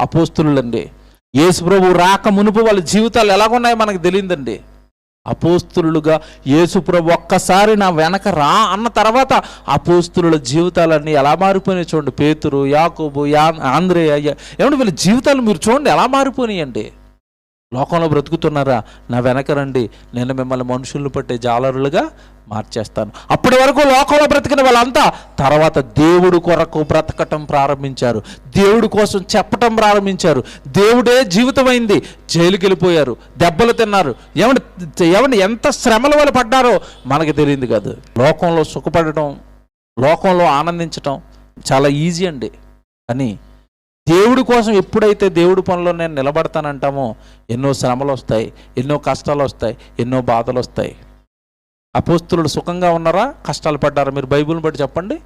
అపోస్తులండి. యేసు ప్రభు రాక మునుపు వాళ్ళ జీవితాలు ఎలాగున్నాయో మనకు తెలియదండి. అపోస్తులుగా యేసు ప్రభు ఒక్కసారి నా వెనక రా అన్న తర్వాత అపోస్తుల జీవితాలన్నీ ఎలా మారిపోయినాయి చూడండి. పేతురు యాకోబు యా ఆంధ్రేయ ఏమంటే వీళ్ళ జీవితాలు మీరు చూడండి ఎలా మారిపోయినాయండి. లోకంలో బ్రతుకుతున్నారా? నా వెనక రండి. నేను మిమ్మల్ని మనుషులను పట్టే జాలరులుగా మార్చేస్తాను. అప్పటి వరకు లోకంలో బ్రతికిన వాళ్ళంతా తర్వాత దేవుడు కొరకు బ్రతకటం ప్రారంభించారు. దేవుడి కోసం చెప్పటం ప్రారంభించారు. దేవుడే జీవితమైంది. జైలుకి వెళ్ళిపోయారు. దెబ్బలు తిన్నారు. ఏమంటే ఏమంటే ఎంత శ్రమలు వాళ్ళు పడ్డారో మనకి తెలియదు కాదు. లోకంలో సుఖపడటం లోకంలో ఆనందించటం చాలా ఈజీ అండి. కానీ దేవుడి కోసం ఎప్పుడైతే దేవుడి పనిలో నేను నిలబడతానంటామో ఎన్నో శ్రమలు వస్తాయి ఎన్నో కష్టాలు వస్తాయి ఎన్నో బాధలు వస్తాయి. అపోస్తులు సుఖంగా ఉన్నారా? కష్టాలు పడ్డారా? మీరు బైబిల్ని బట్టి చెప్పండి.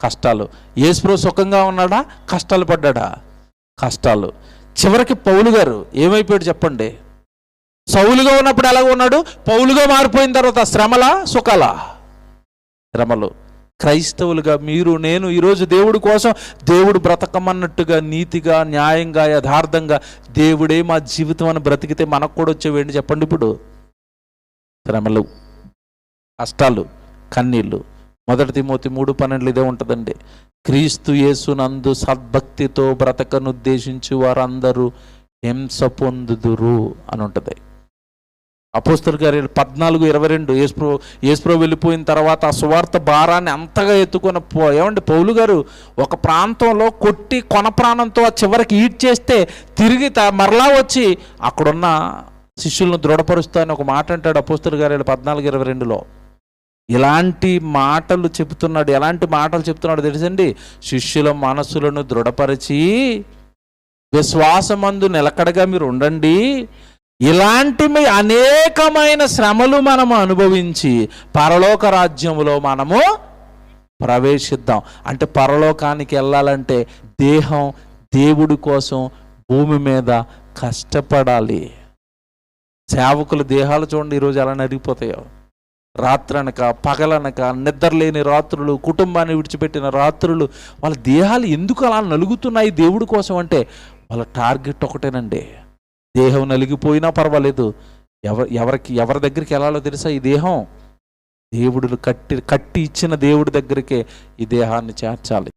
కష్టాలు. యేసుప్రో సుఖంగా ఉన్నాడా? కష్టాలు పడ్డాడా? కష్టాలు. చివరికి పౌలు గారు ఏమైపోయాడు చెప్పండి? సౌలుగా ఉన్నప్పుడు ఎలాగ ఉన్నాడు? పౌలుగా మారిపోయిన తర్వాత శ్రమల సుఖాల? శ్రమలు. క్రైస్తవులుగా మీరు నేను ఈరోజు దేవుడి కోసం దేవుడు బ్రతకమన్నట్టుగా నీతిగా న్యాయంగా యథార్థంగా దేవుడే మా జీవితం అని బ్రతికితే మనకు కూడా వచ్చేవేంటి చెప్పండి ఇప్పుడు? శ్రమలు కష్టాలు కన్నీళ్ళు. మొదటి తిమోతి మూడు పన్నెండులు ఇదే ఉంటుందండి. క్రీస్తు యేసునందు సద్భక్తితో బ్రతకనుద్దేశించి వారందరూ హింస పొందుదురు అని ఉంటుంది. అపోస్తలు గారి పద్నాలుగు ఇరవై రెండు ఏసుప్రో ఏస్ప్రో వెళ్ళిపోయిన తర్వాత ఆ సువార్త భారాన్ని అంతగా ఎత్తుకొని పో ఏమండి పౌలు గారు ఒక ప్రాంతంలో కొట్టి కొన ప్రాణంతో ఆ చివరికి ఈడ్ చేస్తే తిరిగి మరలా వచ్చి అక్కడున్న శిష్యులను దృఢపరుస్తా అని ఒక మాట అంటాడు అపోస్తలు గారు పద్నాలుగు ఇరవై రెండులో. ఇలాంటి మాటలు చెబుతున్నాడు ఎలాంటి మాటలు చెప్తున్నాడు తెలుసండి? శిష్యుల మనసులను దృఢపరిచి విశ్వాసమందు నిలకడగా మీరు ఉండండి ఇలాంటి అనేకమైన శ్రమలు మనము అనుభవించి పరలోక రాజ్యములో మనము ప్రవేశిద్దాం. అంటే పరలోకానికి వెళ్ళాలంటే దేహం దేవుడి కోసం భూమి మీద కష్టపడాలి. సేవకుల దేహాలు చూడండి ఈరోజు ఎలా నరిగిపోతాయో. రాత్రనక పగలనక నిద్రలేని రాత్రులు కుటుంబాన్ని విడిచిపెట్టిన రాత్రులు వాళ్ళ దేహాలు ఎందుకు అలా నలుగుతున్నాయి దేవుడి కోసం అంటే వాళ్ళ టార్గెట్ ఒకటేనండి. దేహం నలిగిపోయినా పర్వాలేదు. ఎవ ఎవరికి ఎవరి దగ్గరికి వెళ్ళాలో తెలుసా ఈ దేహం? దేవుడు కట్టి కట్టి ఇచ్చిన దేవుడి దగ్గరికే ఈ దేహాన్ని చేర్చాలి.